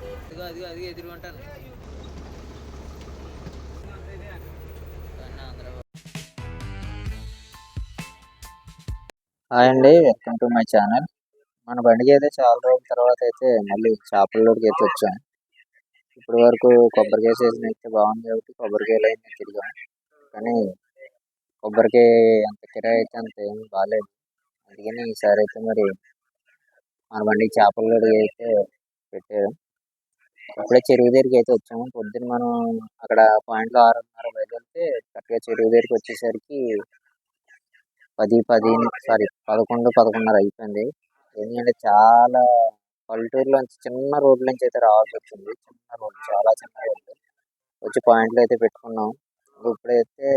అదిగో అదిగో అది ఎదురుకుంటాను హాయ్ అండి వెల్కమ్ టు మై ఛానల్. మన బండికి అయితే చాలా రోజుల తర్వాత అయితే మళ్ళీ చేపలలోకి అయితే వచ్చాం. ఇప్పటి వరకు కొబ్బరికాయ సీజన్ అయితే బాగుంది కాబట్టి కొబ్బరికాయలు అయితే తిరిగాం. కానీ కొబ్బరికాయ అంత కిరాయి అయితే అంత ఏం బాగాలేదు అందుకని ఈసారి అయితే మరి మన బండికి చేపలలోకి అయితే పెట్టారు. అప్పుడే చెరువు దగ్గరికి అయితే వచ్చాము. పొద్దున్న మనం అక్కడ పాయింట్లో ఆరున్నర బయలుదేరితే కరెక్ట్గా చెరువు దగ్గరికి వచ్చేసరికి పది పది సారీ పదకొండు పదకొండున్నర అయిపోయింది. ఎందుకంటే చాలా పల్లెటూరులోంచి చిన్న రోడ్ల నుంచి అయితే రావాల్సి వచ్చింది. చిన్న రోడ్ చాలా చిన్న రోడ్డు. వచ్చి పాయింట్లు అయితే పెట్టుకున్నాం. ఇప్పుడైతే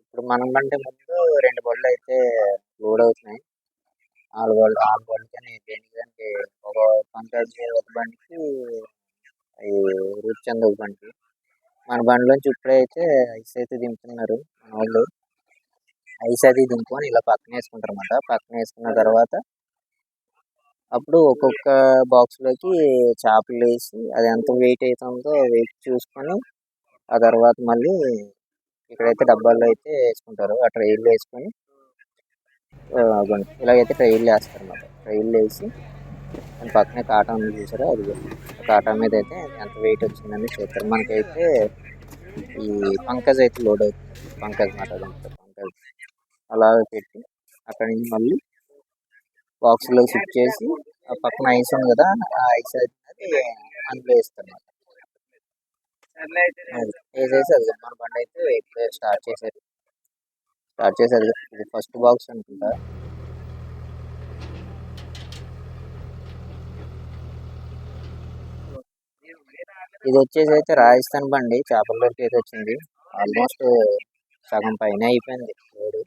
ఇప్పుడు మనం కంటే ముందు రెండు బళ్ళు అయితే లోడ్ అవుతున్నాయి. నాలుగు బళ్ళు నాలుగు బళ్ళు కానీ దానికి ఒక పంచాయతీ ఒక బండికి అవి రూప్చంద్ ఒక బండి మన బండిలోంచి ఇప్పుడైతే ఐస్ అయితే దింపుతున్నారు మన వాళ్ళు. ఐస్ అది దింపుకొని ఇలా పక్కన వేసుకుంటారు అనమాట పక్కన వేసుకున్న తర్వాత అప్పుడు ఒక్కొక్క బాక్స్లోకి చేపలు వేసి అది ఎంత వెయిట్ అవుతుందో వెయిట్ చూసుకొని ఆ తర్వాత మళ్ళీ ఇక్కడైతే డబ్బాల్లో అయితే వేసుకుంటారు. ఆ ట్రైల్లో వేసుకొని ఇలాగైతే ట్రైల్లో వేస్తారు అన్నమాట ట్రైల్లో వేసి దాని పక్కనే కాటా ఉంది చూసారా? అది కాటా మీద అయితే ఎంత వెయిట్ వచ్చిందని చూస్తారు. మనకైతే ఈ పంకజ్ అయితే లోడ్ అవుతుంది. పంకజ్ మాట పంకజ్. అలా పెట్టి అక్కడ నుంచి మళ్ళీ బాక్స్లో షిఫ్ట్ చేసి ఆ పక్కన ఐస్ ఉంది కదా ఆ ఐస్ అయితే అందులో వేస్తారు వేసేసి అది మన బండి అయితే స్టార్ట్ చేశారు స్టార్ట్ చేశారు ఇది ఫస్ట్ బాక్స్ అనుకుంటా. ఇది వచ్చేసి అయితే రాజస్థాన్ బండి చేపల్లోకి అయితే వచ్చింది. ఆల్మోస్ట్ సగం పైన అయిపోయింది రోడ్డు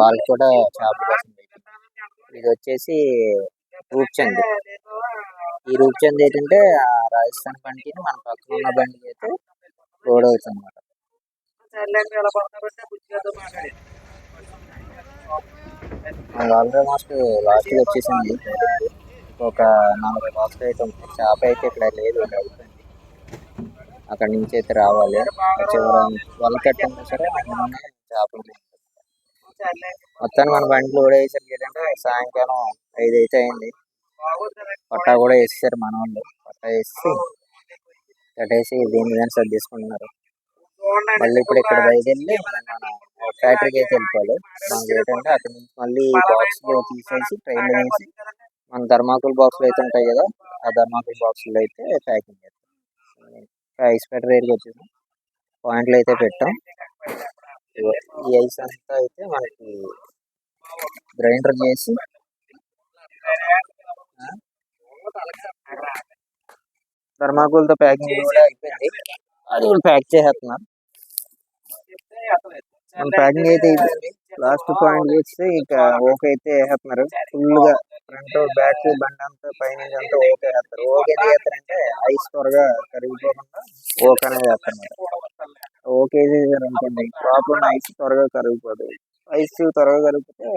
వాళ్ళు కూడా చేపల కోసం ఇది వచ్చేసి రూప్చంద్. ఈ రూప్చంద్ ఏంటంటే ఆ రాజస్థాన్ బండికి మన పక్కన ఉన్న బండికి అయితే రోడ్ అవుతుంది అనమాట ఆల్మోస్ట్ లాస్ట్ వచ్చేసింది. ఒక నాలుగు బాక్స్ అయితే చేప అయితే ఇక్కడ లేదు. అయిపోయింది అక్కడ నుంచి అయితే రావాలి. వల కట్టింది సరే చేపలు. మొత్తానికి మన బండి లోడ్ అయ్యేసరికి ఏంటంటే సాయంకాలం ఐదు అయితే అయింది. పట్టా కూడా వేసేసారు మన వాళ్ళు పట్టా వేసి కట్టేసి దీని మీద సర్దేసుకుంటున్నారు మళ్ళీ ఇప్పుడు ఇక్కడ బయలుదేరి ఫ్యాక్టరీకి అయితే వెళ్ళిపోవాలి. మనకి ఏంటంటే అక్కడ నుంచి మళ్ళీ బాక్స్ తీసేసి ట్రైన్లో వేసి మన ధర్మాకుల్ బాక్స్ అయితే ఉంటాయి కదా ఆ ధర్మాకుల్ బాక్స్లో అయితే ప్యాకింగ్ చేస్తాం ఐస్ ఫ్యాక్టరీ దగ్గరికి వచ్చేసాం పాయింట్లు అయితే పెట్టాం. ఈ ఐస్ అంతా అయితే మనకి గ్రైండర్ చేసి ఆ, థర్మాకోల్తో ప్యాకింగ్ కూడా అయిపోయింది. అది కూడా ప్యాక్ చేసేస్తున్నారు మన ప్యాకింగ్ అయితే అయిపోయింది. లాస్ట్ పాయింట్ చేస్తే ఇక ఓకే అయితే వేసేస్తున్నారు. ఫుల్గా ఫ్రంట్ బ్యాక్ బండి అంతా పైన అంతా ఓకే చేస్తారు. ఓకే చేస్తారు అంటే ఐస్ త్వరగా కరిగిపోకుండా ఓకే అనేది చేస్తారు ఓకే చేశారు అనుకోండి లోపల ఐస్ త్వరగా కరిగిపోతుంది ఐస్ త్వరగా కరిగిపోతే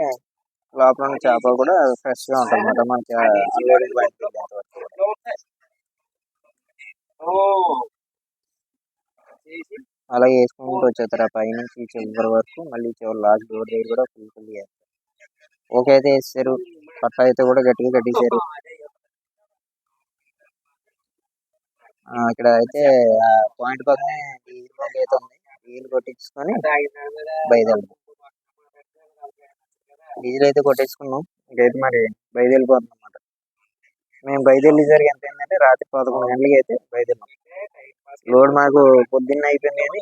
లోపల ఉన్న చేప కూడా ఫ్రెష్గా ఉంటుంది అన్నమాట. మనకి అన్లోడింగ్ అలా వేసుకుంటూ వచ్చేస్తారు ఆ పైనుంచి చివరి వరకు మళ్ళీ చివరి లాస్ట్ డోర్ దగ్గర కూడా ఫుల్ ఫుల్ చేస్తారు. ఓకే అయితే వేస్తారు పట్ట అయితే కూడా గట్టిగా కట్టేశారు ఇక్కడ అయితే పాయింట్ పక్కనే డీజిల్ బంక్ అయితే ఉంది డీజిల్ కొట్టించుకొని బయలుదేరుతాం డీజిల్ అయితే కొట్టేసుకున్నాం. ఇంకైతే మరి బయలుదేరిపోతున్నాం అన్నమాట. మేము బయలుదేరేసరికి ఎంత అయిందంటే రాత్రి పదకొండు గంటలకి అయితే బయలుదేరినాం. లోడ్ మాకు పొద్దున్న అయిపోయింది కానీ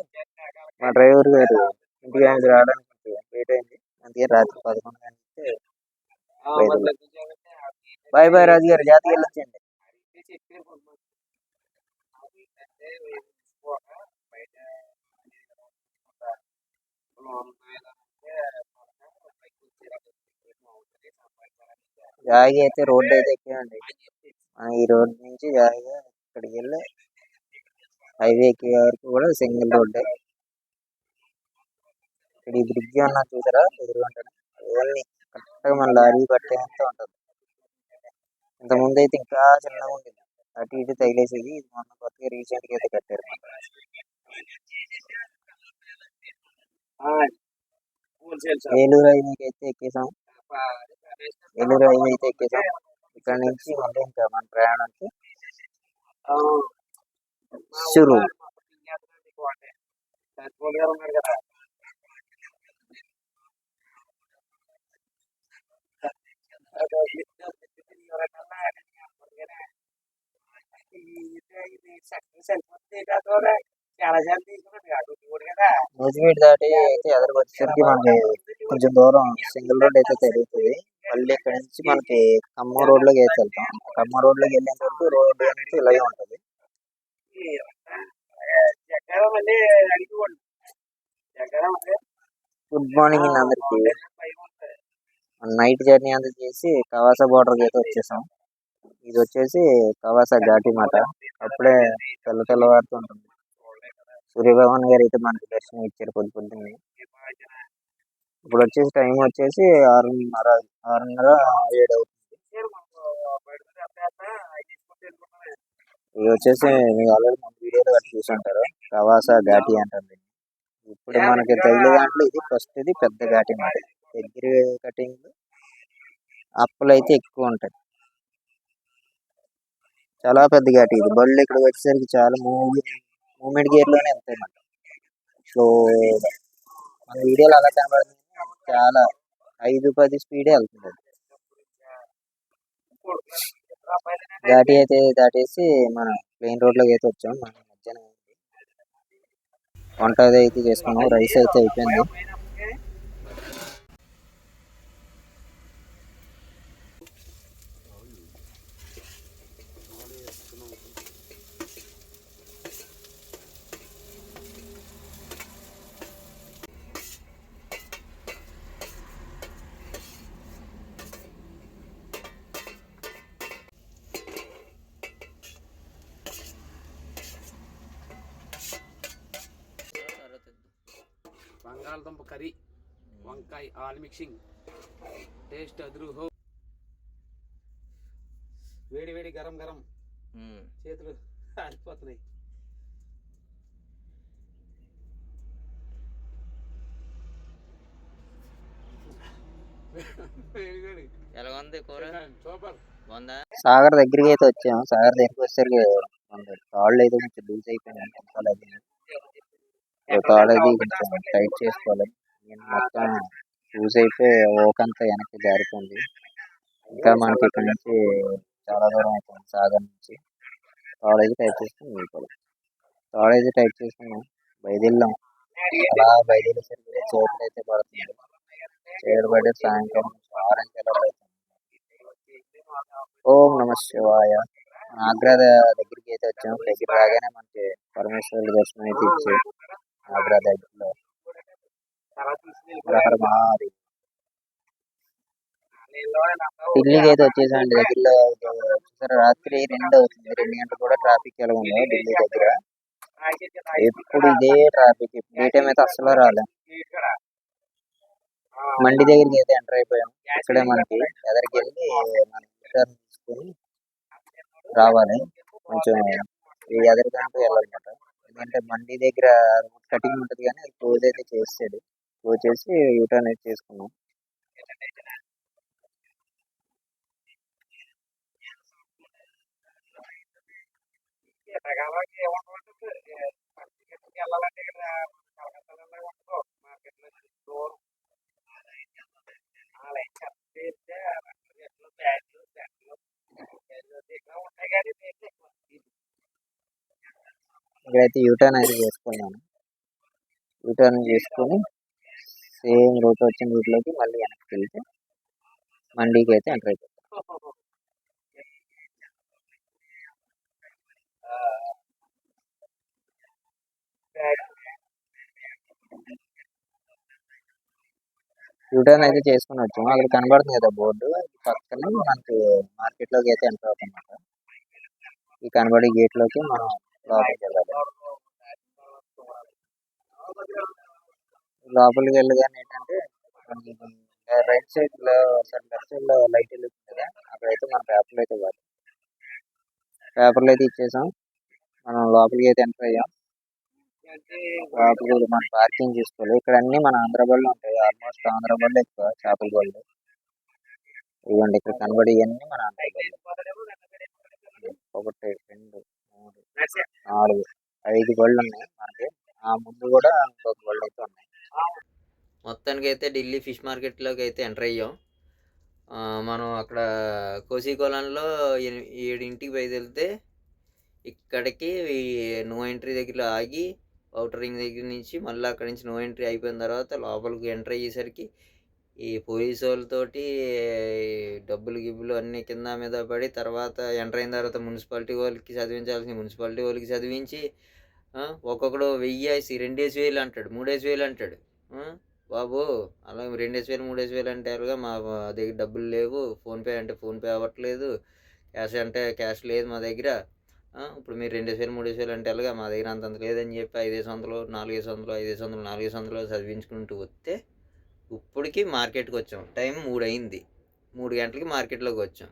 మా డ్రైవర్ గారు ఇంటికి ఆయన రావడానికి లేట్ అయింది. అందుకే రాత్రి పదకొండు గంటలకి బయలుదేరాం బాయ్ బాయ్ రాజు గారు జాతకి వెళ్ళొచ్చండి జాగి అయితే రోడ్ అయితే ఎక్కామండి మనం ఈ రోడ్ నుంచి జాయిగా ఇక్కడికి వెళ్ళి హైవే ఎక్కే వరకు కూడా సింగిల్ రోడ్ ఇక్కడ ఈ బ్రిడ్జ్ అన్నా చూసారా? ఎదురుకుంటాను ఇవన్నీ కరెక్ట్గా మన లారీ పట్టేంత ఉంటుంది. ఇంత ముందు అయితే ఇంకా చిన్నగా ఉండేది. అటు ఇటు తగిలేసేది. ఇది మొన్న కొత్తగా రీసెంట్గా అయితే కట్టారు ఏలూరు హైవే అయితే ఎక్కేసాం. ఏలూరు హైవే అయితే ఎక్కేసాం. ఇక్కడ నుంచి మళ్ళీ ఇంకా మన ప్రయాణానికి షురు చాలా సార్లు తీసుకున్నాడు అటు కూడా కదా నూజివీడు దాటి అయితే ఎదురుకు వచ్చేసరికి మనకి కొంచెం దూరం సింగిల్ రోడ్ అయితే తిరుగుతుంది. మళ్ళీ ఇక్కడ నుంచి మనకి ఖమ్మం రోడ్లోకి అయితే వెళ్తాం. ఖమ్మం రోడ్లోకి వెళ్ళేంత వరకు రోడ్ అనేది ఇలాగే ఉంటది. గుడ్ మార్నింగ్ అండి అందరికి. నైట్ జర్నీ అంతా చేసి కవాసా బోర్డర్ అయితే వచ్చేసాం. ఇది వచ్చేసి కవాసా ఘాటి మాట. అప్పుడే తెల్ల తెల్లవారుతుంటుంది సూర్యభగవాన్ గారు అయితే మనకి దర్శనం ఇచ్చారు పొద్దు పొద్దున్నే. ఇప్పుడు వచ్చేసి టైం వచ్చేసి ఆరున్నర ఆరున్నర ఏడు అవుతుంది. ఇది వచ్చేసి మీరు ఆల్రెడీ మన వీడియోలో అట్లా చూసి ఉంటారు కవాసా ఘాటి అంటారు ఇప్పుడు మనకి తగిలే దాంట్లో ఇది ఫస్ట్ ఇది పెద్ద ఘాటి మాట. దగ్గర కటింగ్ అప్పులు అయితే ఎక్కువ ఉంటాయి చాలా పెద్ద ఘాటి ఇది. బళ్ళు ఇక్కడికి వచ్చేసరికి చాలా మూవ్ మూమెంట్ గేర్లోనే లోనే వెళ్తాయి సో మన వీడియోలో అలా కనబడుతుంది చాలా ఐదు పది స్పీడే వెళ్తుంది అది. ఘాటి అయితే దాటేసి మనం ప్లెయిన్ రోడ్లోకి అయితే వచ్చాం. మనం మధ్యాహ్నం వంట అది అయితే చేసుకున్నాం. రైస్ అయితే అయిపోయింది. బంగాళదుంప కర్రీ వంకాయ ఆల్ మిక్సింగ్. టేస్ట్ అదురుహో. వేడి వేడి గరం గరం. చేతులు బాగుందా? సాగర్ దగ్గరికి అయితే వచ్చాం సాగర్ దగ్గరికి వచ్చేసరికి కాళ్ళు అయితే కొంచెం లూజ్ అయిపోయినాయి. అది కొంచెం టైట్ చేసుకోవాలి. నేను మొత్తం లూజ్ అయిపోయి ఓకంతా వెనక్కి జారిపోయింది. ఇంకా మనకి ఇక్కడ నుంచి చాలా దూరం అవుతుంది సాగర్ నుంచి. తాడు అయితే టైట్ చేసుకుని వెళ్ళిపోవాలి తాడు అయితే టైట్ చేసుకున్నాం. బయలుదేరాం అలా బయలుదేరేసరికి చీకటి అయితే పడుతుంది చీకటి పడే సాయంత్రం ఆరెంజ్ కలర్ అవుతుంది ఓం నమ శివాయ. ఆగ్రా దగ్గరికి అయితే వచ్చాము దగ్గర రాగానే మనకి పరమేశ్వరుడి దర్శనం అయితే ఇచ్చి ఆగ్రా దగ్గరలో. ఢిల్లీకి అయితే వచ్చేసామండి. దగ్గరలో చూసారా? రాత్రి రెండు అవుతుంది. రెండు గంటలు కూడా ట్రాఫిక్ ఎలా ఉందో ఢిల్లీ దగ్గర. ఎప్పుడు ఇదే ట్రాఫిక్ ఏ టైం అయితే అస్సలు రాలే. మండి దగ్గరికి అయితే ఎంటర్ అయిపోయాం. ఇక్కడే మనకి ఎదరికి వెళ్ళి మన తీసుకొని రావాలి. కొంచెం ఈ ఎదరికంటూ వెళ్ళాలన్నమాట. అంటే మండి దగ్గర కటింగ్ ఉంటుంది కానీ క్లోజ్ అయితే చేసాడు క్లోజ్ చేసి యూటర్న్ అయితే చేసుకున్నాం వెళ్ళాలంటే ఇక్కడ కలకత్తాలో ఉండదు మార్కెట్లో దూరం అలా చెప్తే ఎట్లు బ్యాట్లు బ్యాట్లు ఇక్కడ ఉంటాయి కానీ రేట్లు ఎక్కువ ఇక్కడైతే యూటర్న్ అయితే చేసుకున్నాను. యూటర్న్ చేసుకొని సేమ్ రూట్ వచ్చిన రూట్లోకి మళ్ళీ వెనక్కి వెళ్తే మండీకి అయితే ఎంటర్ అయిపోతాం. యూటర్న్ అయితే చేసుకుని వచ్చాము. అక్కడ కనబడుతుంది కదా బోర్డు. పక్కన మనకి మార్కెట్లోకి అయితే ఎంటర్ అవుతాం అన్నమాట. ఈ కనబడే గేట్లోకి మనం లోపలికి వెళ్ళాలి. లోపలికి వెళ్ళగానే ఏంటంటే మనకి రైట్ సైడ్లో లెఫ్ట్ సైడ్లో లైట్ వెలుగుతుంది కదా అక్కడైతే మన పేపర్లు అయితే ఇవ్వాలి. పేపర్లు అయితే ఇచ్చేసాం. మనం లోపలికి అయితే ఎంటర్ అయ్యాం. అంటే మనం పార్కింగ్ చేసుకోవాలి. ఇక్కడ అన్ని మన ఆంధ్ర బళ్ళు ఉంటాయి. ఆల్మోస్ట్ ఆంధ్ర బళ్ళు ఎక్కువ చేపల బళ్ళు. ఇవ్వండి ఇక్కడ కనబడి ఇవన్నీ మన ఆంధ్ర ఒకటి రెండు మూడు నాలుగు ఐదు బళ్ళు ఉన్నాయి మనకి. ఆ ముందు కూడా ఇంకొక బళ్ళు అయితే ఉన్నాయి. మొత్తానికి అయితే ఢిల్లీ ఫిష్ మార్కెట్లోకి అయితే ఎంటర్ అయ్యాం. మనం అక్కడ కోసీకోలంలో ఏడింటికి బయలుదేరితే ఇక్కడికి ఈ నో ఎంట్రీ దగ్గర ఆగి అవుటర్ రింగ్ దగ్గర నుంచి మళ్ళీ అక్కడి నుంచి నో ఎంట్రీ అయిపోయిన తర్వాత లోపలికి ఎంటర్ అయ్యేసరికి ఈ పోలీసు వాళ్ళతోటి డబ్బులు గిబ్బులు అన్ని కింద మీద పడి తర్వాత ఎంటర్ అయిన తర్వాత మున్సిపాలిటీ వాళ్ళకి చదివించాల్సిన మున్సిపాలిటీ వాళ్ళకి చదివించి ఒక్కొక్కడు వెయ్యి వేసి రెండేసి వేలు అంటాడు మూడేసి వేలు అంటాడు. బాబు అలా రెండేసి వేలు మూడేసి వేలు అంటారుగా మా దగ్గర డబ్బులు లేవు ఫోన్పే అంటే ఫోన్పే అవ్వట్లేదు క్యాష్ అంటే క్యాష్ లేదు మా దగ్గర. ఇప్పుడు మీరు రెండేసి వేలు మూడేసి వేలు అంటే ఎలాగా మా దగ్గర అంతంత లేదని చెప్పి ఐదేసి వందలు నాలుగేసి వందలు ఐదేసి వందలు నాలుగేసి వందలు చదివించుకుంటూ వస్తే ఇప్పటికి మార్కెట్కి వచ్చాం. టైం మూడు అయింది మూడు గంటలకి మార్కెట్లోకి వచ్చాం.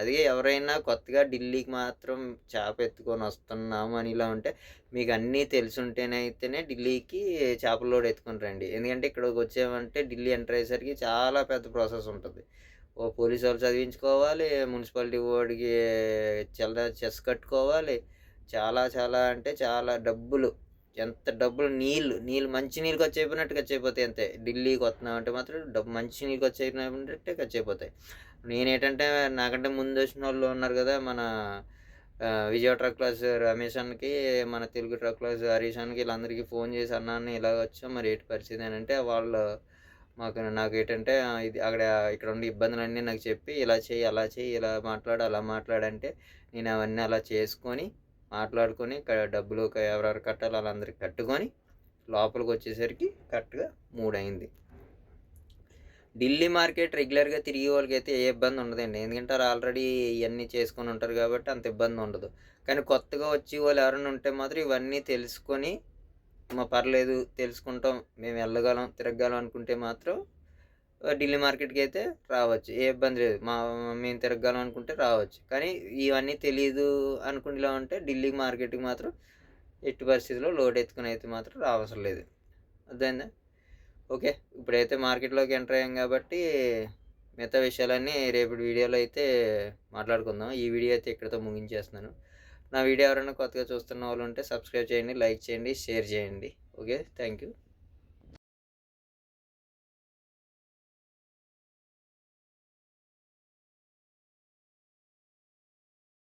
అది ఎవరైనా కొత్తగా ఢిల్లీకి మాత్రం చేప ఎత్తుకొని వస్తున్నాము అని ఇలా ఉంటే మీకు అన్నీ తెలుసుంటేనైతేనే ఢిల్లీకి చేపల లోడ్ ఎత్తుకొని రండి. ఎందుకంటే ఇక్కడికి వచ్చామంటే ఢిల్లీ ఎంటర్ అయ్యేసరికి చాలా పెద్ద ప్రాసెస్ ఉంటుంది. ఓ పోలీసు వాళ్ళు చదివించుకోవాలి మున్సిపాలిటీ వాడికి చెల్ల చెస్ కట్టుకోవాలి. చాలా చాలా అంటే చాలా డబ్బులు ఎంత డబ్బులు నీళ్ళు నీళ్ళు మంచి నీళ్ళు ఖర్చు అయిపోయినట్టు ఖర్చు అయిపోతాయి అంతే. ఢిల్లీకి వస్తున్నామంటే మాత్రం డబ్బు మంచి నీళ్ళు ఖర్చు అయిపోయినట్టే ఖర్చు అయిపోతాయి. నేనేంటంటే నాకంటే ముందు వచ్చిన వాళ్ళు ఉన్నారు కదా మన విజయ ట్రక్ క్లాస్ రమేష్ అన్నకి మన తెలుగు ట్రక్ క్లాస్ హరీష్ అన్నకి వీళ్ళందరికీ ఫోన్ చేసి అన్నాన్ని ఇలా వచ్చాం మరి ఏంటి పరిస్థితి? అని అంటే వాళ్ళు మాకు నాకు ఏంటంటే ఇది అక్కడ ఇక్కడ ఉండే ఇబ్బందులన్నీ నాకు చెప్పి ఇలా చేయి అలా చేయి ఇలా మాట్లాడు అలా మాట్లాడంటే నేను అవన్నీ అలా చేసుకొని మాట్లాడుకొని డబ్బులు ఎవరెవరు కట్టాలో వాళ్ళందరికీ కట్టుకొని లోపలికి వచ్చేసరికి కరెక్ట్గా మూడు అయింది ఢిల్లీ మార్కెట్ రెగ్యులర్గా తిరిగే వాళ్ళకి అయితే ఏ ఇబ్బంది ఉండదండి. ఎందుకంటే వాళ్ళు ఆల్రెడీ ఇవన్నీ చేసుకొని ఉంటారు కాబట్టి అంత ఇబ్బంది ఉండదు. కానీ కొత్తగా వచ్చి వాళ్ళు ఎవరైనా ఉంటే మాత్రం ఇవన్నీ తెలుసుకొని మా పర్లేదు తెలుసుకుంటాం మేము వెళ్ళగలం తిరగగలం అనుకుంటే మాత్రం ఢిల్లీ మార్కెట్కి అయితే రావచ్చు. ఏ ఇబ్బంది లేదు. మా మేము తిరగగలం అనుకుంటే రావచ్చు. కానీ ఇవన్నీ తెలియదు అనుకునేలా ఉంటే ఢిల్లీ మార్కెట్కి మాత్రం ఎట్టి పరిస్థితుల్లో లోడ్ ఎత్తుకుని అయితే మాత్రం రావసరం లేదు. అర్థమైందా? ఓకే. ఇప్పుడైతే మార్కెట్లోకి ఎంటర్ అయ్యాం కాబట్టి మిగతా విషయాలన్నీ రేపటి వీడియోలో అయితే మాట్లాడుకుందాం. ఈ వీడియో అయితే ఇక్కడితో ముగించేస్తున్నాను. నా వీడియో ఎవరైనా కొత్తగా చూస్తున్న వాళ్ళు ఉంటే సబ్స్క్రైబ్ చేయండి లైక్ చేయండి షేర్ చేయండి. ఓకే. Thank you.